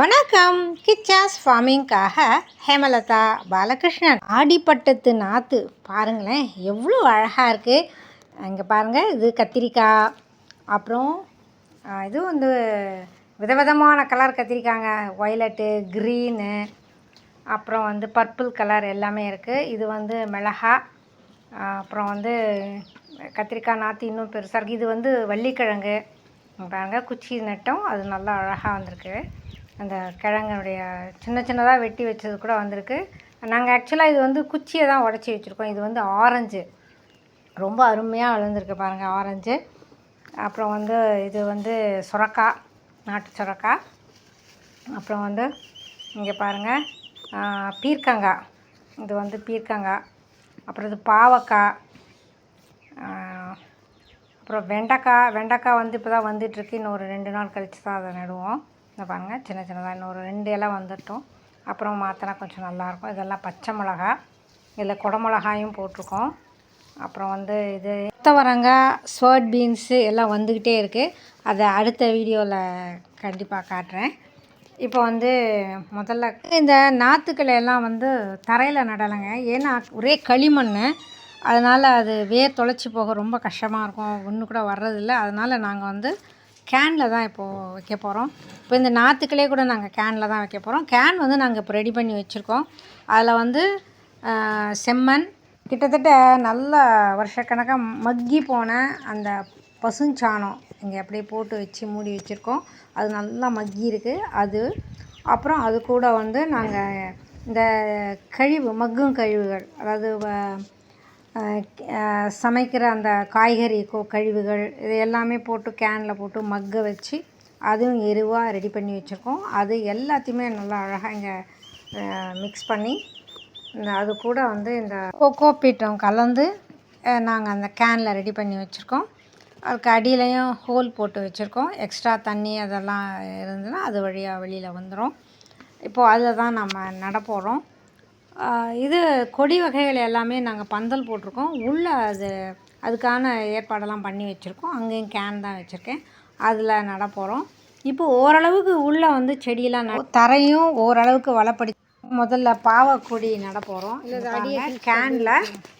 வணக்கம். கிச்சாஸ் ஃபார்மிங்காக ஹேமலதா பாலகிருஷ்ணன். ஆடிப்பட்டத்து நாற்று பாருங்களேன் எவ்வளோ அழகாக இருக்குது இங்கே பாருங்கள் இது கத்திரிக்காய். அப்புறம் இது வந்து விதவிதமான கலர் கத்திரிக்காங்க. ஒய்லட்டு க்ரீனு. அப்புறம் வந்து பர்பிள் கலர் எல்லாமே இருக்குது இது வந்து மிளகா. அப்புறம் வந்து கத்திரிக்காய் நாற்று இன்னும் பெருசாக இருக்குது இது வந்து வள்ளிக்கிழங்கு. பாருங்கள் பாருங்க குச்சி நட்டோம். அது நல்லா அழகாக வந்திருக்கு. அந்த கிழங்கனுடைய சின்ன சின்னதாக வெட்டி வச்சது கூட வந்திருக்கு. நாங்கள் ஆக்சுவலாக இது வந்து குச்சியை தான் உடச்சி வச்சுருக்கோம். இது வந்து ஆரஞ்சு. ரொம்ப அருமையாக வளர்ந்துருக்கு பாருங்கள் ஆரஞ்சு. அப்புறம் வந்து இது வந்து சுரக்காய் நாட்டு சுரக்காய் அப்புறம் வந்து இங்கே பாருங்கள் பீர்க்கங்காய் இது வந்து பீர்க்கங்காய் அப்புறம் இது பாவக்காய். அப்புறம் வெண்டைக்காய். வெண்டைக்காய் வந்து இப்போ தான் வந்துட்டுருக்கு இன்னும் ஒரு ரெண்டு நாள் கழித்து தான் அதை நடுவோம். இந்த பாருங்கள் சின்ன சின்னதாக இன்னும் ஒரு ரெண்டு இலை வந்துட்டோம் அப்புறம் மாற்றினா கொஞ்சம் நல்லாயிருக்கும். இதெல்லாம் பச்சை மிளகா இதில் குடமிளகாயும் போட்டிருக்கோம். அப்புறம் வந்து இது கொத்தவரங்காய் ஸ்வர்ட் பீன்ஸு எல்லாம் வந்துக்கிட்டே இருக்குது அதை அடுத்த வீடியோவில் கண்டிப்பாக காட்டுறேன். இப்போ வந்து முதல்ல இந்த நாற்றுக்களை எல்லாம் வந்து தரையில் நடலைங்க. ஏன்னா ஒரே களிமண் அதனால் அது வேர் தொலைச்சி போக ரொம்ப கஷ்டமாக இருக்கும். ஒன்று கூட வர்றதில்ல. அதனால் நாங்கள் வந்து கேனில் தான் இப்போது வைக்க போகிறோம் இப்போ இந்த நாற்றுக்களே கூட நாங்கள் கேனில் தான் வைக்க போகிறோம் கேன் வந்து நாங்கள் இப்போ ரெடி பண்ணி வச்சுருக்கோம். அதில் வந்து செம்மண் கிட்டத்தட்ட நல்ல வருஷக்கணக்காக மக்கி போன அந்த பசுஞ்சாணம் இங்கே அப்படியே போட்டு வச்சு மூடி வச்சுருக்கோம். அது நல்லா மக்கி இருக்குது அது அப்புறம் அது கூட வந்து நாங்கள் இந்த கழிவு மக்கும் கழிவுகள் அதாவது வ- சமைக்கிற அந்த காய்கறி கோ கழிவுகள் இது எல்லாமே போட்டு கேனில் போட்டு மக்கை வச்சு அதுவும் எருவாக ரெடி பண்ணி வச்சுருக்கோம். அது எல்லாத்தையுமே நல்லா அழகாக இங்கே மிக்ஸ் பண்ணி இந்த அது கூட வந்து இந்த கொக்கோ பீட்டம் கலந்து நாங்கள் அந்த கேனில் ரெடி பண்ணி வச்சுருக்கோம். அதுக்கு அடியிலையும் ஹோல் போட்டு வச்சுருக்கோம். எக்ஸ்ட்ரா தண்ணி அதெல்லாம் இருந்ததுன்னா அது வழியாக வெளியில் வந்துடும் இப்போது அதில் தான் நம்ம நட போகிறோம் இது கொடி வகைகள் எல்லாமே நாங்கள் பந்தல் போட்டிருக்கோம். உள்ளே அது அதுக்கான ஏற்பாடெல்லாம் பண்ணி வச்சுருக்கோம். அங்கேயும் கேன் தான் வச்சுருக்கேன். அதில் நட போகிறோம் இப்போ ஓரளவுக்கு உள்ளே வந்து செடியெல்லாம் நட தரையும் ஓரளவுக்கு வளப்படி முதல்ல பாவக்கொடி நட போகிறோம் அடியே கேனில்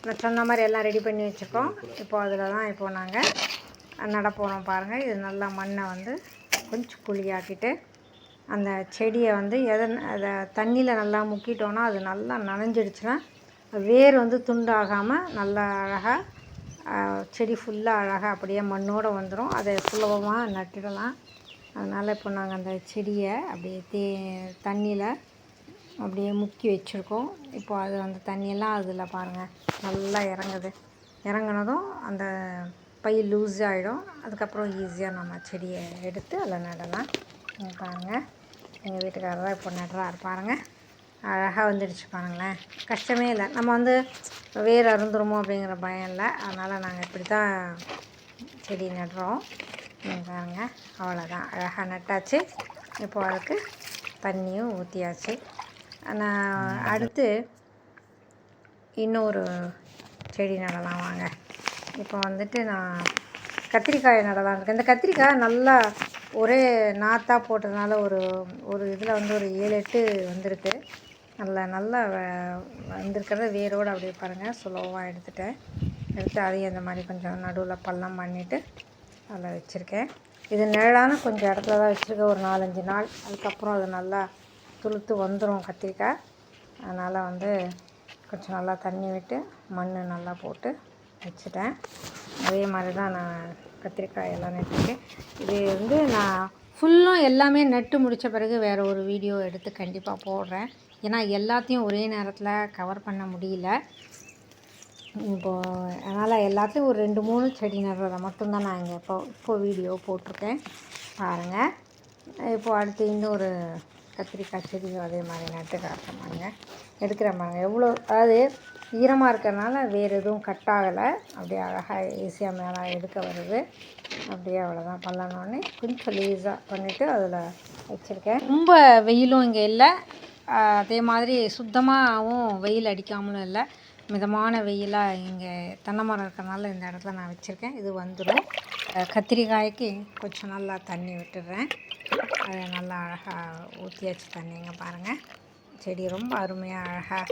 நான் சொன்ன மாதிரி எல்லாம் ரெடி பண்ணி வச்சுருக்கோம். இப்போ அதில் தான் இப்போ நாங்கள் நட போகிறோம் பாருங்கள் இது நல்லா மண்ணை வந்து கொஞ்சம் குழியாக்கிட்டு அந்த செடியை வந்து எதை அதை தண்ணியில் நல்லா முக்கிட்டோன்னா அது நல்லா நனைஞ்சிடுச்சுன்னா வேர் வந்து துண்டாகாமல் நல்லா அழகாக செடி ஃபுல்லாக அழகாக அப்படியே மண்ணோடு வந்துடும் அதை சுலபமாக நட்டுடலாம். அதனால் இப்போ நாங்கள் அந்த செடியை அப்படியே தே தண்ணியில் அப்படியே முக்கி வச்சுருக்கோம். இப்போ அது அந்த தண்ணியெல்லாம் அதில் பாருங்கள் நல்லா இறங்குது. இறங்குனதும் அந்த பை லூஸ் ஆகிடும் அதுக்கப்புறம் ஈஸியாக நம்ம செடியை எடுத்து அதில் நடலாம். பாருங்கள் எங்கள் வீட்டுக்காரர் தான் இப்போ நடுறாரு. பாருங்கள் அழகாக வந்துடுச்சு பாருங்களேன். கஷ்டமே இல்லை. நம்ம வந்து வேர் அருந்துருமோ அப்படிங்கிற பயம் இல்லை. அதனால் நாங்கள் இப்படி தான் செடி நடுறோம். இங்க பாருங்க. அவ்வளோதான் அழகாக நட்டாச்சு. இப்போ அதுக்கு தண்ணியும் ஊற்றியாச்சு நான் அடுத்து இன்னொரு செடி நடலாம் வாங்க. இப்போ வந்துட்டு நான் கத்திரிக்காய் நடலாம் இருக்கேன். இந்த கத்திரிக்காய் நல்லா ஒரே நாத்தாக போட்டதுனால ஒரு ஒரு இதில் வந்து ஒரு ஏழு எட்டு வந்திருக்கு. நல்லா நல்லா வ- வந்திருக்கிறத வேரோடு அப்படியே பாருங்கள் சுலபமாக எடுத்துட்டேன். எடுத்து அதையும் இந்த மாதிரி கொஞ்சம் நடுவில் பள்ளம் பண்ணிவிட்டு அதில் வச்சுருக்கேன். இது நிழலான கொஞ்சம் இடத்துல தான் வச்சுருக்கேன். ஒரு நாலஞ்சு நாள். அதுக்கப்புறம் அது நல்லா துளுத்து வந்துடும் கத்திரிக்காய். அதனால் வந்து கொஞ்சம் நல்லா தண்ணி விட்டு மண் நல்லா போட்டு வச்சுட்டேன். அதே மாதிரி தான் நான் கத்திரிக்காய் எல்லாம் நட்டுருக்கேன். இது வந்து நான் ஃபுல்லும் எல்லாமே நட்டு முடித்த பிறகு வேறு ஒரு வீடியோ எடுத்து கண்டிப்பாக போடுறேன். ஏன்னா எல்லாத்தையும் ஒரே நேரத்தில் கவர் பண்ண முடியல. இப்போது அதனால் எல்லாத்தையும் ஒரு ரெண்டு மூணு செடி நடுறதை மட்டும்தான் நான் இங்கே இப்போ இப்போ வீடியோ போட்டிருக்கேன். பாருங்கள் இப்போது அடுத்து இன்னொரு கத்திரிக்காய் செடியும் அதே மாதிரி நட்டு காட்டுறமாங்க எடுக்கிற பாருங்க. எவ்வளோ அதாவது ஈரமாக இருக்கிறனால வேறு எதுவும் கட் ஆகலை. அப்படியே அழகாக ஈஸியாக மேலே எடுக்க வருது. அப்படியே அவ்வளோதான் பண்ணணுன்னே கொஞ்சம் லீஸாக பண்ணிவிட்டு அதில் வச்சுருக்கேன். ரொம்ப வெயிலும் இங்கே இல்லை. அதே மாதிரி சுத்தமாகவும் வெயில் அடிக்காமலும் இல்லை. மிதமான வெயிலாக இங்கே தென்னை மரம் இருக்கிறனால இந்த இடத்துல நான் வச்சுருக்கேன். இது வந்துடும் கத்திரிக்காய்க்கு கொஞ்சம் நல்லா தண்ணி விட்டுடுறேன் அதை நல்லா அழகாக ஊற்றியாச்சு தண்ணிங்க பாருங்கள் செடி ரொம்ப அருமையாக அழகாக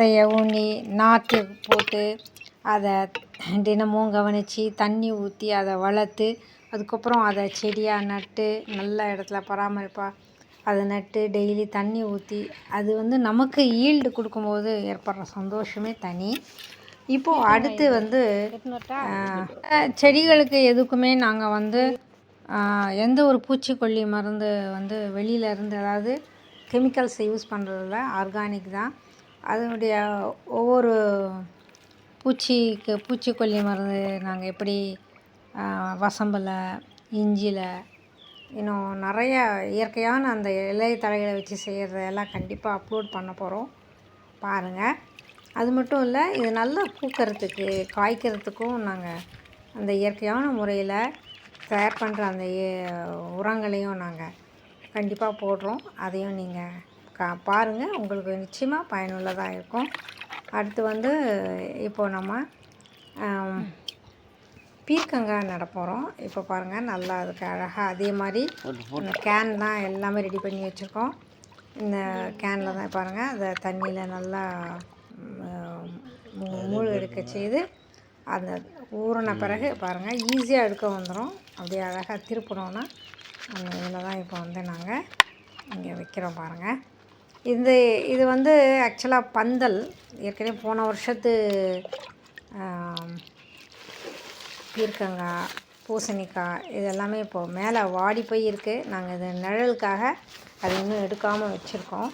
விதைய ஊனி நாற்று போட்டு அதை தினமும் கவனித்து தண்ணி ஊற்றி அதை வளர்த்து அதுக்கப்புறம் அதை செடியாக நட்டு நல்ல இடத்துல பராமரிப்பாக அதை நட்டு டெய்லி தண்ணி ஊற்றி அது வந்து நமக்கு ஈல்டு கொடுக்கும்போது ஏற்படுற சந்தோஷமே தனி. இப்போது அடுத்து வந்து செடிகளுக்கு எதுக்குமே நாங்கள் வந்து எந்த ஒரு பூச்சிக்கொல்லி மருந்து வந்து வெளியில இருந்து அதாவது கெமிக்கல்ஸ் யூஸ் பண்ணுறதில்ல ஆர்கானிக் தான். அதனுடைய ஒவ்வொரு பூச்சிக்கு பூச்சிக்கொல்லி மருந்து நாங்கள் எப்படி வசம்பில் இஞ்சியில் இன்னும் நிறைய இயற்கையான அந்த இலை தழைகளை வச்சு செய்கிறதெல்லாம் கண்டிப்பாக அப்லோட் பண்ண போகிறோம் பாருங்கள் அது மட்டும் இல்லை இது நல்லா பூக்கிறதுக்கு காய்க்கிறதுக்கும் நாங்கள் அந்த இயற்கையான முறையில் தயார் பண்ணுற அந்த ஏ- உரங்களையும் நாங்கள் கண்டிப்பாக போடுறோம். அதையும் நீங்கள் கா பாருங்கள் உங்களுக்கு நிச்சயமாக பயனுள்ளதாக இருக்கும். அடுத்து வந்து இப்போது நம்ம பீர்க்கங்காய் நட போகிறோம் இப்போ பாருங்கள் நல்லா அதுக்கு அழகாக அதே மாதிரி இந்த கேன் தான் எல்லாமே ரெடி பண்ணி வச்சுருக்கோம். இந்த கேனில் தான் பாருங்கள் அதை தண்ணியில் நல்லா ம், மூ- மூழ்க எடுக்க செய்து அந்த ஊறின பிறகு பாருங்கள் ஈஸியாக எடுக்க வந்துடும் அப்படியே அழகாக திருப்பினோன்னா அந்த இதில் தான் இப்போ வந்து நாங்கள் இங்கே வைக்கிறோம் பாருங்கள் இந்த இது வந்து ஆக்சுவலாக பந்தல். ஏற்கனவே போன வருஷத்து பீர்க்கங்காய் பூசணிக்காய் இது எல்லாமே இப்போது மேலே வாடி போய் இருக்குது நாங்கள் இது நிழலுக்காக அது இன்னும் எடுக்காமல் வச்சுருக்கோம்.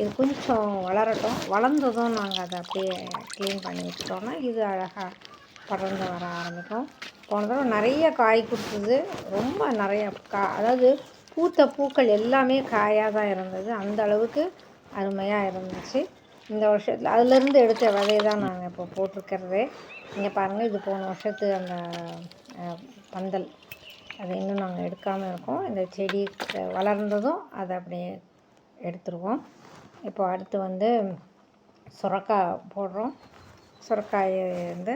இது கொஞ்சம் வளரட்டும். வளர்ந்ததும் நாங்கள் அதை அப்படியே க்ளீன் பண்ணி வச்சுட்டோம்னா இது அழகாக படர்ந்து வர ஆரம்பிக்கும். போன தடவை நிறைய காய் கொடுத்தது. ரொம்ப நிறைய கா அதாவது பூத்த பூக்கள் எல்லாமே காயாக தான் இருந்தது. அந்த அளவுக்கு அருமையாக இருந்துச்சு. இந்த வருஷத்தில் அதுலேருந்து எடுத்த விதையை தான் நாங்கள் இப்போ போட்டிருக்கிறதே. இங்கே பாருங்கள் இது போன வருஷத்து அந்த பந்தல். அது இன்னும் நாங்கள் எடுக்காமல் இருக்கோம். இந்த செடி வளர்ந்ததும் அதை அப்படியே எடுத்துருவோம். இப்போ அடுத்து வந்து சுரக்காய் போடுறோம். சுரக்காய் வந்து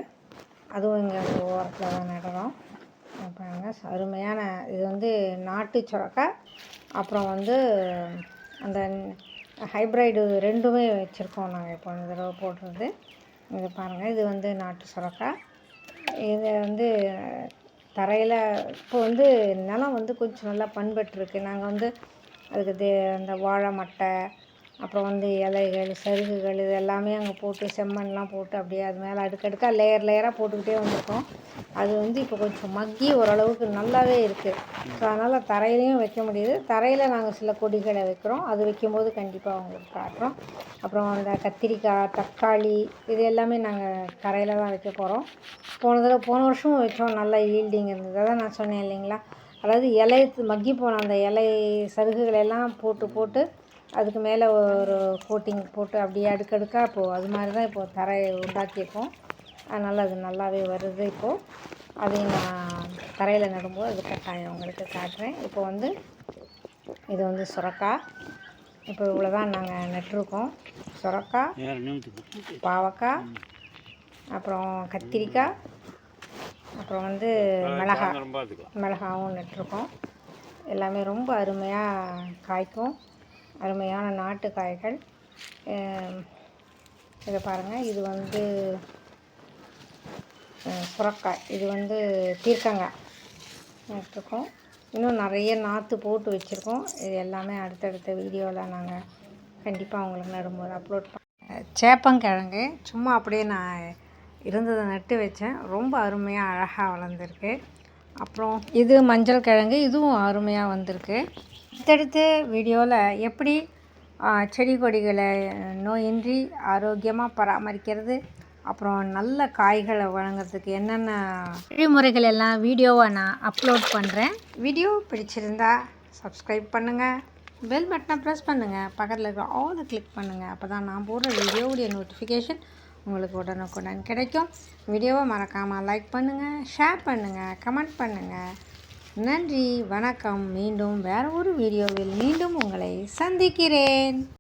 அதுவும் இங்கே ஓரத்தில் தான் நடுறோம். பாருங்கள் பாருங்க அருமையான இது வந்து நாட்டு சுரக்காய் அப்புறம் வந்து அந்த ஹைப்ரைடு ரெண்டுமே வச்சுருக்கோம் நாங்கள் இப்போ இந்த தடவை போடுறது. இது பாருங்கள் இது வந்து நாட்டு சுரக்காய் இது வந்து தரையில் இப்போ வந்து நிலம் வந்து கொஞ்சம் நல்லா பண்பட்டுருக்கு. நாங்கள் வந்து அதுக்கு தே அந்த வாழை மட்டை அப்புறம் வந்து இலைகள் சருகுகள் இது எல்லாமே அங்கே போட்டு செம்மண்லாம் போட்டு அப்படியே அது மேலே அடுக்கடுக்காக லேயர் லேயராக போட்டுக்கிட்டே வந்திருக்கோம். அது வந்து இப்போ கொஞ்சம் மக்கி ஓரளவுக்கு நல்லாவே இருக்குது ஸோ அதனால் தரையிலையும் வைக்க முடியுது. தரையில் நாங்கள் சில கொடிகளை வைக்கிறோம். அது வைக்கும்போது கண்டிப்பாக அவங்களுக்கு காட்டுறோம். அப்புறம் அந்த கத்திரிக்காய் தக்காளி இது எல்லாமே நாங்கள் தரையில் தான் வைக்க போகிறோம் போன தடவை போன வருஷமும் வச்சோம். நல்ல ஈல்டிங் இருந்தது. அதான் நான் சொன்னேன் இல்லைங்களா? அதாவது இலை மக்கி போன அந்த இலை சருகுகளை எல்லாம் போட்டு போட்டு அதுக்கு மேலே ஒரு கோட்டிங் போட்டு அப்படியே அடுக்கடுக்காக இப்போது அது மாதிரி தான் இப்போது தரையை உண்டாக்கியிருக்கோம். அதனால் அது நல்லாவே வருது இப்போது அதையும் நான் தரையில் நடும்போது அது கட்டாயம் உங்களுக்கு காட்டுறேன். இப்போ வந்து இது வந்து சுரக்காய் இப்போ இவ்வளோ தான் நாங்கள் நட்டிருக்கோம் சுரக்காய் பாவக்காய் அப்புறம் கத்திரிக்காய் அப்புறம் வந்து மிளகாய் மிளகாவும் நட்டிருக்கோம். எல்லாமே ரொம்ப அருமையாக காய்க்கும். அருமையான நாட்டு காய்கள். இதை பாருங்கள் இது வந்து சுரக்காய். இது வந்து தீர்க்கங்காய் நட்டுருக்கோம் இன்னும் நிறைய நாற்று போட்டு வச்சுருக்கோம். இது எல்லாமே அடுத்தடுத்த வீடியோவில் நாங்கள் கண்டிப்பாக உங்களுக்கு நடும்போது அப்லோட் பண்ண சேப்பங்கிழங்கு. சும்மா அப்படியே நான் இருந்ததை நட்டு வச்சேன். ரொம்ப அருமையாக அழகாக வளர்ந்துருக்கு. அப்புறம் இது மஞ்சள் கிழங்கு இதுவும் அருமையாக வந்திருக்கு. அடுத்தடுத்த வீடியோவில் எப்படி செடி கொடிகளை நோயின்றி ஆரோக்கியமாக பராமரிக்கிறது அப்புறம் நல்ல காய்களை வழங்குறதுக்கு என்னென்ன வழிமுறைகள் எல்லாம் வீடியோவை நான் அப்லோட் பண்ணுறேன் வீடியோ பிடிச்சிருந்தா சப்ஸ்கிரைப் பண்ணுங்கள் பெல் பட்டனை ப்ரெஸ் பண்ணுங்கள் பக்கத்தில் இருக்கிற ஆல் கிளிக் பண்ணுங்கள் அப்போ தான் நான் போடுற வீடியோவுடைய நோட்டிஃபிகேஷன் உங்களுக்கு உடனுக்குடன் கிடைக்கும். வீடியோவை மறக்காமல் லைக் பண்ணுங்கள் ஷேர் பண்ணுங்கள் கமெண்ட் பண்ணுங்கள் நன்றி வணக்கம். மீண்டும் வேறு ஒரு வீடியோவில் மீண்டும் உங்களை சந்திக்கிறேன்.